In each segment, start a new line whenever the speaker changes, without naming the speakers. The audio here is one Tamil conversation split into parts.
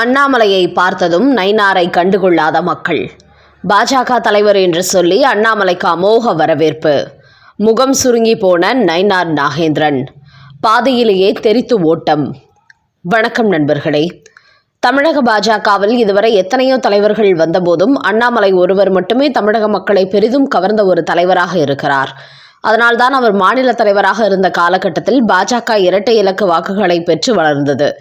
அண்ணாமலையை பார்த்ததும் நைனாரை கண்டுகொள்ளாத மக்கள். பாஜக தலைவர் என்று சொல்லி அண்ணாமலைக்கு அமோக வரவேற்பு. முகம் சுருங்கி போன நைனார் நாகேந்திரன். பாதையிலேயே தெரித்து ஓட்டம். வணக்கம் நண்பர்களே. தமிழக பாஜகவில் இதுவரை எத்தனையோ தலைவர்கள் வந்தபோதும் அண்ணாமலை ஒருவர் மட்டுமே தமிழக மக்களை பெரிதும் கவர்ந்த ஒரு தலைவராக இருக்கிறார். அதனால்தான் அவர் மாநில தலைவராக இருந்த காலகட்டத்தில் பாஜக இரட்டை இலக்கு வாக்குகளை பெற்று வளர்ந்தது.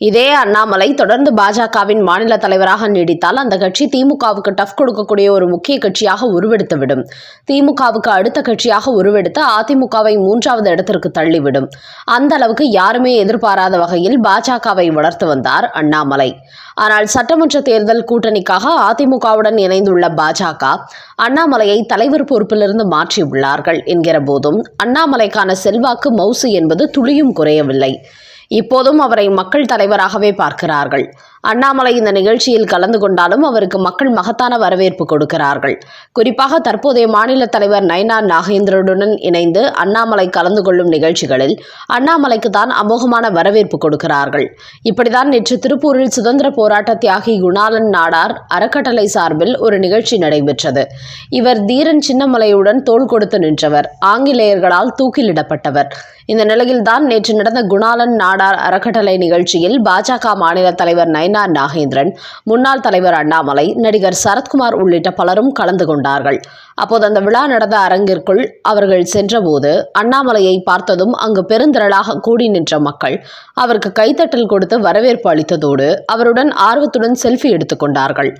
இதே அண்ணாமலை தொடர்ந்து பாஜகவின் மாநில தலைவராக நீடித்தால் அந்த கட்சி திமுகவுக்கு டஃப் கொடுக்கக்கூடிய ஒரு முக்கிய கட்சியாக உருவெடுத்துவிடும். திமுகவுக்கு அடுத்த கட்சியாக உருவெடுத்து அதிமுகவை மூன்றாவது இடத்திற்கு தள்ளிவிடும். அந்த அளவுக்கு யாருமே எதிர்பாராத வகையில் பாஜகவை வளர்த்து வந்தார் அண்ணாமலை. ஆனால் சட்டமன்ற தேர்தல் கூட்டணிக்காக அதிமுகவுடன் இணைந்துள்ள பாஜக அண்ணாமலையை தலைவர் பொறுப்பிலிருந்து மாற்றியுள்ளார்கள் என்கிற போதும் அண்ணாமலைக்கான செல்வாக்கு மவுசு என்பது துளியும் குறையவில்லை. இப்போதும் அவரை மக்கள் தலைவராகவே பார்க்கிறார்கள். அண்ணாமலை இந்த நிகழ்ச்சியில் கலந்து கொண்டாலும் அவருக்கு மக்கள் மகத்தான வரவேற்பு கொடுக்கிறார்கள். குறிப்பாக தற்போதைய மாநில தலைவர் நயனா நாகேந்திரனுடன் இணைந்து அண்ணாமலை கலந்து கொள்ளும் நிகழ்ச்சிகளில் அண்ணாமலைக்கு தான் அமோகமான வரவேற்பு கொடுக்கிறார்கள். இப்படிதான் நேற்று திருப்பூரில் சுதந்திர போராட்ட தியாகி குணாலன் நாடார் அறக்கட்டளை சார்பில் ஒரு நிகழ்ச்சி நடைபெற்றது. இவர் தீரன் சின்னமலையுடன் தோள் கொடுத்து நின்றவர். ஆங்கிலேயர்களால் தூக்கிலிடப்பட்டவர். இந்த நிலையில்தான் நேற்று நடந்த குணாலன் நாடார் அறக்கட்டளை நிகழ்ச்சியில் பாஜக மாநில தலைவர் நயனார் நாகேந்திரன் முன்னாள் தலைவர் அண்ணாமலை நடிகர் சரத்குமார் உள்ளிட்ட பலரும் கலந்து கொண்டார்கள். அப்போது அந்த விழா நடந்த அரங்கிற்குள் அவர்கள் சென்றபோது அண்ணாமலையை பார்த்ததும் அங்கு பெருந்திரளாக கூடி நின்ற மக்கள் அவருக்கு கைத்தட்டல் கொடுத்து வரவேற்பு அளித்ததோடு அவருடன் ஆர்வத்துடன் செல்ஃபி எடுத்துக்கொண்டார்கள்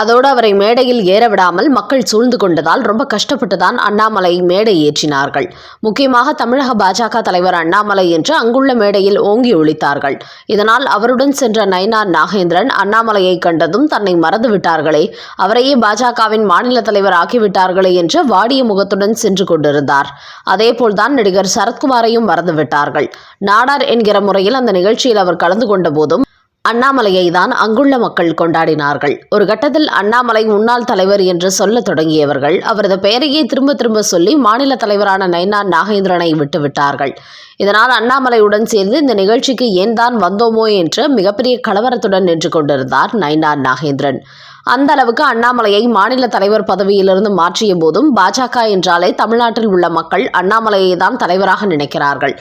அதோடு அவரை மேடையில் ஏற விடாமல் மக்கள் சூழ்ந்து கொண்டதால் ரொம்ப கஷ்டப்பட்டுதான் அண்ணாமலை மேடை ஏற்றினார்கள். முக்கியமாக தமிழக பாஜக தலைவர் அண்ணாமலை என்று அங்குள்ள மேடையில் ஓங்கி ஒழித்தார்கள். இதனால் அவருடன் சென்ற நயனா நாகேந்திரன் அண்ணாமலையை கண்டதும் தன்னை மறந்து விட்டார்களே அவரையே பாஜகவின் மாநில தலைவர் ஆக்கிவிட்டார்களே என்று வாடிய முகத்துடன் சென்று கொண்டிருந்தார். அதேபோல்தான் நடிகர் சரத்குமாரையும் மறந்துவிட்டார்கள். நாடார் என்கிற முறையில் அந்த நிகழ்ச்சியில் அவர் கலந்து கொண்ட போதும் அண்ணாமலையை தான் அங்குள்ள மக்கள் கொண்டாடினார்கள். ஒரு கட்டத்தில் அண்ணாமலை முன்னாள் தலைவர் என்று சொல்ல தொடங்கியவர்கள் அவரது பெயரையே திரும்ப திரும்ப சொல்லி மாநில தலைவரான நைனா நாகேந்திரனை விட்டுவிட்டார்கள். இதனால் அண்ணாமலையுடன் சேர்ந்து இந்த நிகழ்ச்சிக்கு ஏன் தான் வந்தோமோ என்று மிகப்பெரிய கலவரத்துடன் நின்று கொண்டிருந்தார் நைனா நாகேந்திரன். அந்த அளவுக்கு அண்ணாமலையை மாநில தலைவர் பதவியிலிருந்து மாற்றிய போதும் பாஜக என்றாலே தமிழ்நாட்டில் உள்ள மக்கள் அண்ணாமலையை தான் தலைவராக நினைக்கிறார்கள்.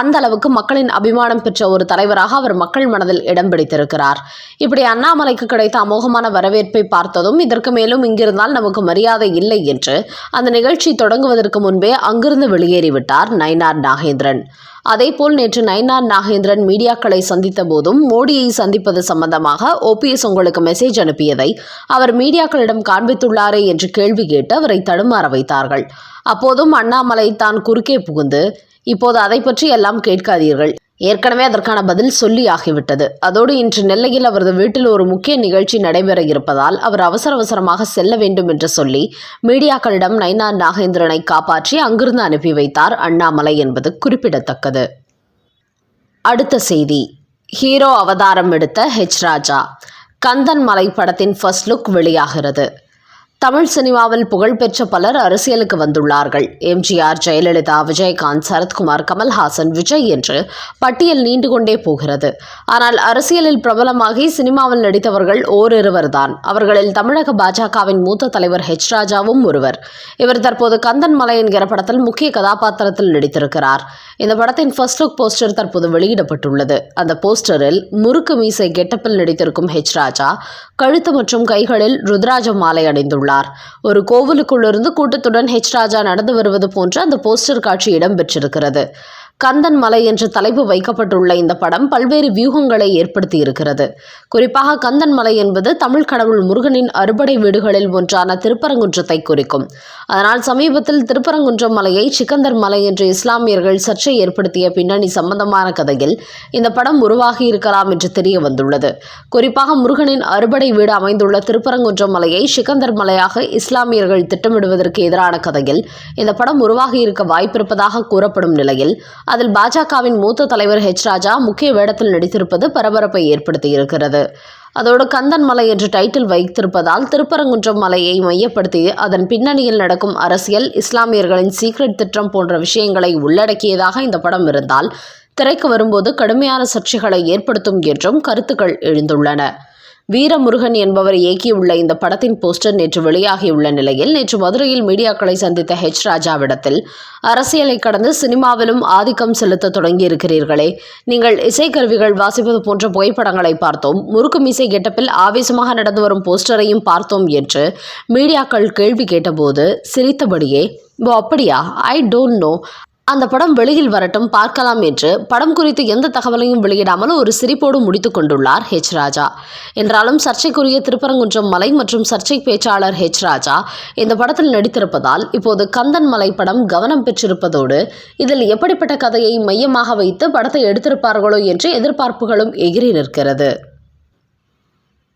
அந்த அளவுக்கு மக்களின் அபிமானம் பெற்ற ஒரு தலைவராக அவர் மக்கள் மனதில் இடம் பிடித்திருக்கிறார். இப்படி அண்ணாமலைக்கு கிடைத்த அமோகமான வரவேற்பை பார்த்ததும் இதற்கு மேலும் இங்கிருந்தால் நமக்கு மரியாதை இல்லை என்று அந்த நிகழ்ச்சி தொடங்குவதற்கு முன்பே அங்கிருந்து வெளியேறிவிட்டார் நயினார் நாகேந்திரன். அதேபோல் நேற்று நயனார் நாகேந்திரன் மீடியாக்களை சந்தித்த போதும் மோடியை சந்திப்பது சம்பந்தமாக ஓபிஎஸ் உங்களுக்கு மெசேஜ் அனுப்பியதை அவர் மீடியாக்களிடம் காண்பித்துள்ளாரே என்று கேள்வி கேட்டு அவரை தடுமாற வைத்தார்கள். அப்போதும் அண்ணாமலை தான் குறுக்கே புகுந்து இப்போது அதை பற்றி எல்லாம் கேட்காதீர்கள். ஏற்கனவே அதற்கான பதில் சொல்லி ஆகிவிட்டது. அதோடு இன்று நெல்லையில் அவரது வீட்டில் ஒரு முக்கிய நிகழ்ச்சி நடைபெற இருப்பதால் அவர் அவசர அவசரமாக செல்ல வேண்டும் என்று சொல்லி மீடியாக்களிடம் நைனா நாகேந்திரனை காப்பாற்றி அங்கிருந்து அனுப்பி வைத்தார் அண்ணாமலை என்பது குறிப்பிடத்தக்கது. அடுத்த செய்தி. ஹீரோ அவதாரம் எடுத்த ஹெச் ராஜா. கந்தன் மலை படத்தின் ஃபர்ஸ்ட் லுக் வெளியாகிறது. தமிழ் சினிமாவில் புகழ்பெற்ற பலர் அரசியலுக்கு வந்துள்ளார்கள். எம்ஜிஆர் ஜெயலலிதா விஜயகாந்த் சரத்குமார் கமல்ஹாசன் விஜய் என்று பட்டியல் நீண்டு கொண்டே போகிறது. ஆனால் அரசியலில் பிரபலமாகி சினிமாவில் நடித்தவர்கள் ஓரிருவர் தான் அவர்களில் தமிழக பாஜகவின் மூத்த தலைவர் ஹெச் ராஜாவும் ஒருவர். இவர் தற்போது கந்தன் மலை என்கிற படத்தில் முக்கிய கதாபாத்திரத்தில் நடித்திருக்கிறார். இந்த படத்தின் ஃபர்ஸ்ட் லுக் போஸ்டர் தற்போது வெளியிடப்பட்டுள்ளது. அந்த போஸ்டரில் முறுக்கு மீசை கெட்டப்பில் நடித்திருக்கும் ஹெச் ராஜா கழுத்து மற்றும் கைகளில் ருத்ராஜ மாலை அணிந்துள்ளார். ஒரு கோவிலுக்குள்ளிருந்து கூட்டத்துடன் ஹெச் ராஜா நடந்து வருவது போன்ற அந்த போஸ்டர் காட்சி இடம்பெற்றிருக்கிறது. கந்தன் மலை என்ற தலைப்பு வைக்கப்பட்டுள்ள இந்த படம் பல்வேறு வியூகங்களை ஏற்படுத்தி இருக்கிறது குறிப்பாக கந்தன் மலை என்பது தமிழ் கடவுள் முருகனின் அறுபடை வீடுகளில் ஒன்றான திருப்பரங்குன்றத்தை குறிக்கும். அதனால் சமீபத்தில் திருப்பரங்குன்றம் மலையை சிக்கந்தர் மலை என்று இஸ்லாமியர்கள் சர்ச்சை ஏற்படுத்திய பின்னணி சம்பந்தமான கதையில் இந்த படம் உருவாகி இருக்கலாம் என்று தெரிய வந்துள்ளது. குறிப்பாக முருகனின் அறுபடை வீடு அமைந்துள்ள திருப்பரங்குன்றம் மலையை சிக்கந்தர் மலையாக இஸ்லாமியர்கள் திட்டமிடுவதற்கு எதிரான கதையில் இந்த படம் உருவாகி இருக்க வாய்ப்பிருப்பதாக கூறப்படும் நிலையில் அதில் பாஜகவின் மூத்த தலைவர் ஹெச் ராஜா முக்கிய வேடத்தில் நடித்திருப்பது பரபரப்பை ஏற்படுத்தியிருக்கிறது. அதோடு கந்தன் மலை என்று டைட்டில் வைத்திருப்பதால் திருப்பரங்குன்றம் மலையை மையப்படுத்தி அதன் பின்னணியில் நடக்கும் அரசியல் இஸ்லாமியர்களின் சீக்ரெட் திட்டம் போன்ற விஷயங்களை உள்ளடக்கியதாக இந்த படம் இருந்தால் திரைக்கு வரும்போது கடுமையான சர்ச்சைகளை ஏற்படுத்தும் என்றும் கருத்துக்கள் எழுந்துள்ளன. வீரமுருகன் என்பவர் இயக்கியுள்ள இந்த படத்தின் போஸ்டர் நேற்று வெளியாகியுள்ள நிலையில் நேற்று மதுரையில் மீடியாக்களை சந்தித்த ஹெச் ராஜாவிடத்தில் அரசியலை கடந்து சினிமாவிலும் ஆதிக்கம் செலுத்த தொடங்கியிருக்கிறீர்களே. நீங்கள் இசைக்கருவிகள் வாசிப்பது போன்ற புகைப்படங்களை பார்த்தோம். முறுக்கு மீசை கெட்டப்பில் ஆவேசமாக நடந்து வரும் போஸ்டரையும் பார்த்தோம் என்று மீடியாக்கள் கேள்வி கேட்டபோது சிரித்தபடியே ஓ அப்படியா? ஐ டோன்ட் நோ அந்த படம் வெளியில் வரட்டும் பார்க்கலாம் என்று படம் குறித்து எந்த தகவலையும் வெளியிடாமல் ஒரு சிரிப்போடு முடித்து கொண்டுள்ளார் ஹெச் ராஜா. என்றாலும் சர்ச்சைக்குரிய திருப்பரங்குன்றம் மலை மற்றும் சர்ச்சை பேச்சாளர் ஹெச் ராஜா இந்த படத்தில் நடித்திருப்பதால் இப்போது கந்தன் மலை படம் கவனம் பெற்றிருப்பதோடு இதில் எப்படிப்பட்ட கதையை மையமாக வைத்து படத்தை எடுத்திருப்பார்களோ என்று எதிர்பார்ப்புகளும் எகிரி நிற்கிறது.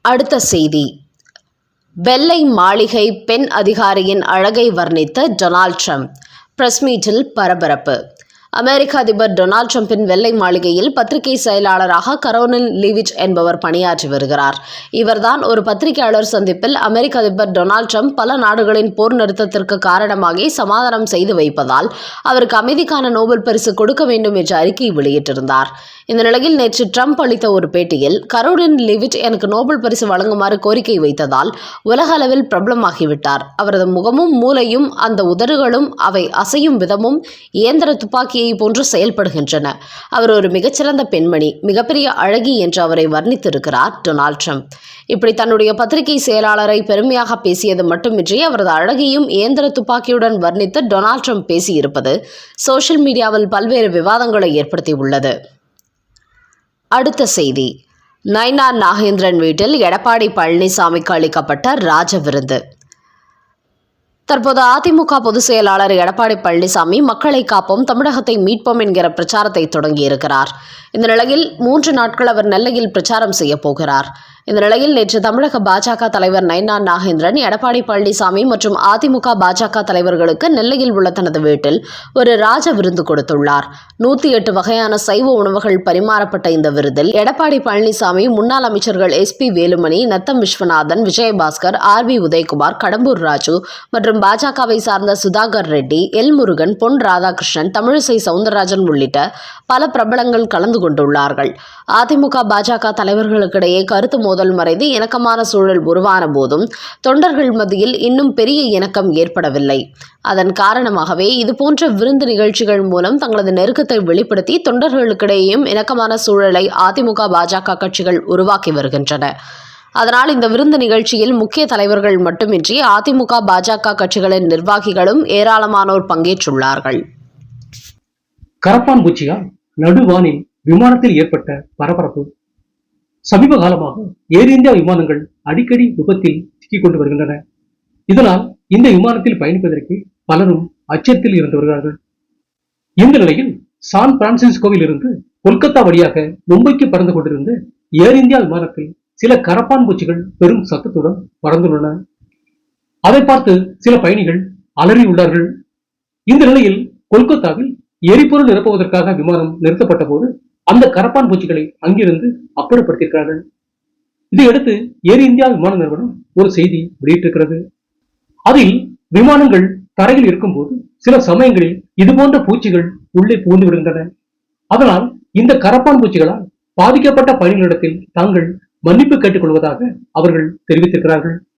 அடுத்த செய்தி. வெள்ளை மாளிகை பெண் அதிகாரியின் அழகை வர்ணித்த டொனால்ட் ட்ரம்ப். பிரஸ் மீட்டில் பரபரப்பு. அமெரிக்க அதிபர் டொனால்ட் ட்ரம்பின் வெள்ளை மாளிகையில் பத்திரிகை செயலாளராக கரோனின் லீவிச் என்பவர் பணியாற்றி வருகிறார். இவர்தான் ஒரு பத்திரிகையாளர் சந்திப்பில் அமெரிக்க அதிபர் டொனால்ட் ட்ரம்ப் பல நாடுகளின் போர் நிறுத்தத்திற்கு காரணமாகி சமாதானம் செய்து வைப்பதால் அவருக்கு அமைதிக்கான நோபல் பரிசு கொடுக்க வேண்டும் என்ற அறிக்கை வெளியிட்டிருந்தார். இந்த நிலையில் நேற்று ட்ரம்ப் அளித்த ஒரு பேட்டியில் கரோலின் லிவிட் எனக்கு நோபல் பரிசு வழங்குமாறு கோரிக்கை வைத்ததால் உலக அளவில் பிரபலமாகிவிட்டார். அவரது முகமும் மூளையும் அந்த உதடுகளும் அவை அசையும் விதமும் இயந்திர துப்பாக்கியை போன்று செயல்படுகின்றன. அவர் ஒரு மிகச்சிறந்த பெண்மணி மிகப்பெரிய அழகி என்று அவரை வர்ணித்திருக்கிறார் டொனால்ட் ட்ரம்ப். இப்படி தன்னுடைய பத்திரிகை செயலாளரை பெருமையாக பேசியது மட்டுமின்றி அவரது அழகையும் இயந்திர துப்பாக்கியுடன் வர்ணித்து டொனால்ட் ட்ரம்ப் பேசியிருப்பது சோஷியல் மீடியாவில் பல்வேறு விவாதங்களை ஏற்படுத்தியுள்ளது. அடுத்த செய்தி. நயினார் நாகேந்திரன் வீட்டில் எடப்பாடி பழனிசாமிக்கு அளிக்கப்பட்ட ராஜ விருந்து. தற்போது அதிமுக பொதுச் செயலாளர் எடப்பாடி பழனிசாமி மக்களை காப்போம் தமிழகத்தை மீட்போம் என்கிற பிரச்சாரத்தை தொடங்கியிருக்கிறார். இந்த நிலையில் மூன்று நாட்கள் அவர் நெல்லையில் பிரச்சாரம் செய்ய போகிறார். இந்த நிலையில் நேற்று தமிழக பாஜக தலைவர் நயனா நாகேந்திரன் எடப்பாடி பழனிசாமி மற்றும் அதிமுக பாஜக தலைவர்களுக்கு நெல்லையில் உள்ள தனது வீட்டில் ஒரு ராஜ விருந்து கொடுத்துள்ளார். நூற்றி எட்டு வகையான சைவ உணவுகள் பரிமாறப்பட்ட இந்த விருதில் எடப்பாடி பழனிசாமி முன்னாள் அமைச்சர்கள் SP Velumani Natham Viswanathan Vijayabaskar R B Udhayakumar Kadambur Raju மற்றும் பாஜகவை சார்ந்த சுதாகர் ரெட்டி எல் முருகன் பொன் ராதாகிருஷ்ணன் தமிழிசை சவுந்தரராஜன் உள்ளிட்ட பல பிரபலங்கள் கலந்து கொண்டுள்ளார்கள். அதிமுக பாஜக தலைவர்களுக்கிடையே கருத்து மோதல் மோதல் மறைந்து இணக்கமான சூழல் உருவான போதும் தொண்டர்கள் மத்தியில் இன்னும் பெரிய இணக்கம் ஏற்படவில்லை. அதன் காரணமாகவே இதுபோன்ற விருந்து நிகழ்ச்சிகள் மூலம் தங்களது நெருக்கத்தை வெளிப்படுத்தி தொண்டர்களுக்கிடையேயும் இணக்கமான சூழலை அதிமுக பாஜக கட்சிகள் உருவாக்கி வருகின்றன. அதனால் இந்த விருந்து நிகழ்ச்சியில் முக்கிய தலைவர்கள் மட்டுமின்றி அதிமுக பாஜக கட்சிகளின் நிர்வாகிகளும் ஏராளமானோர் பங்கேற்றுள்ளார்கள்.
கரப்பான்குச்சியால் நடுவானில் விமானத்தில் ஏற்பட்ட பரபரப்பு சமீப காலமாக ஏர் இந்தியா விமானங்கள் அடிக்கடி விபத்தில் சிக்கிக் கொண்டு வருகின்றன. இதனால் இந்த விமானத்தில் பயணிப்பதற்கு பலரும் அச்சத்தில் இருந்து வருகிறார்கள். இந்த நிலையில் சான் பிரான்சிஸ்கோவில் இருந்து கொல்கத்தா வழியாக மும்பைக்கு பறந்து கொண்டிருந்த ஏர் இந்தியா விமானத்தில் சில கரப்பான் பூச்சிகள் பெரும் சத்தத்துடன் பறந்துள்ளன. அதை பார்த்து சில பயணிகள் அலறியுள்ளார்கள். இந்த நிலையில் கொல்கத்தாவில் எரிபொருள் நிரப்புவதற்காக விமானம் நிறுத்தப்பட்ட போது அந்த கரப்பான் பூச்சிகளை அங்கிருந்து அப்புறப்படுத்தியிருக்கிறார்கள். இதையடுத்து ஏர் இந்தியா விமான நிறுவனம் ஒரு செய்தி வெளியிட்டிருக்கிறது. அதில் விமானங்கள் தரையில் இருக்கும்போது சில சமயங்களில் இது போன்ற பூச்சிகள் உள்ளே புகுந்து விடுகின்றன. அதனால் இந்த கரப்பான் பூச்சிகளால் பாதிக்கப்பட்ட பயணிகளிடத்தில் தாங்கள் மன்னிப்பு கேட்டுக்கொள்வதாக அவர்கள் தெரிவித்திருக்கிறார்கள்.